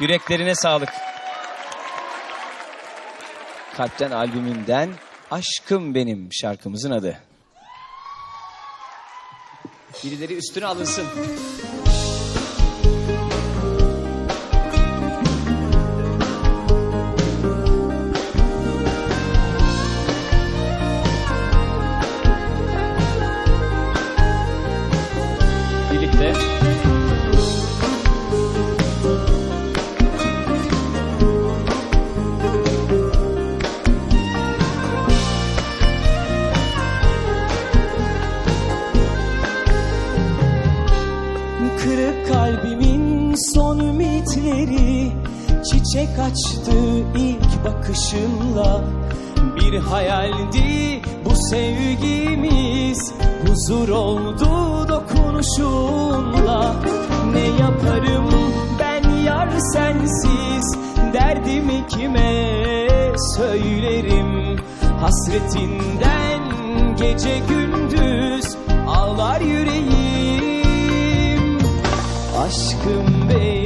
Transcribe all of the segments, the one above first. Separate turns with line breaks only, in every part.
Yüreklerine sağlık. Kalpten albümünden Aşkım Benim şarkımızın adı. Birileri üstüne alınsın.
Ümitleri Çiçek açtı ilk bakışınla Bir hayaldi bu sevgimiz Huzur oldu dokunuşunla Ne yaparım ben yar sensiz Derdimi kime söylerim? Hasretinden gece gündüz ağlar yüreğim. Aşkım benim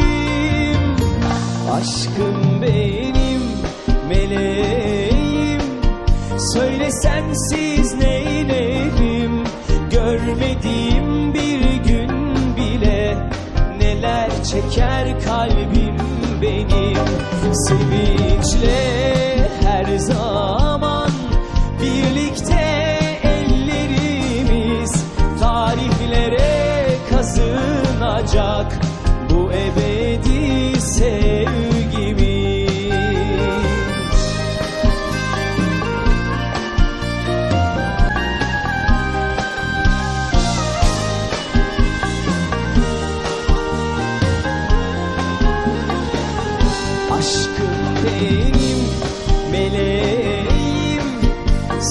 Aşkım benim meleğim. Söyle sensiz neylerim Görmediğim bir gün bile Neler çeker kalbim benim. Sevinçle her zaman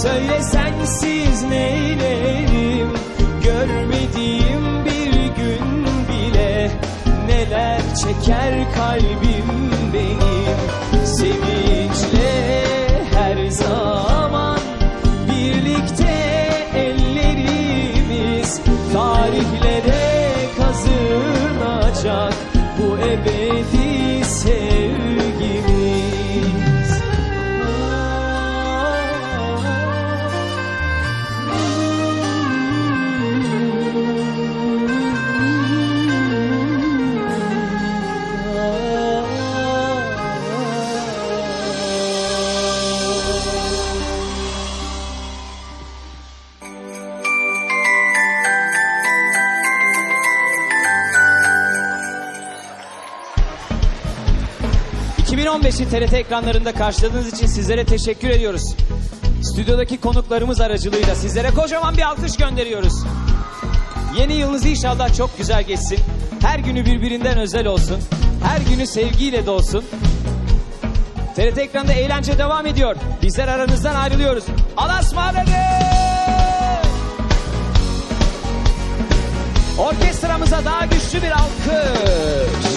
Söyle sensiz neylerim? Görmediğim bir gün bile Neler çeker kalbim benim? Sevinçle
...2015'i TRT ekranlarında karşıladığınız için sizlere teşekkür ediyoruz. Stüdyodaki konuklarımız aracılığıyla sizlere kocaman bir alkış gönderiyoruz. Yeni yılınız inşallah çok güzel geçsin. Her günü birbirinden özel olsun. Her günü sevgiyle dolsun. TRT ekranda eğlence devam ediyor. Bizler aranızdan ayrılıyoruz. Alasmadık! Orkestramıza daha güçlü bir alkış.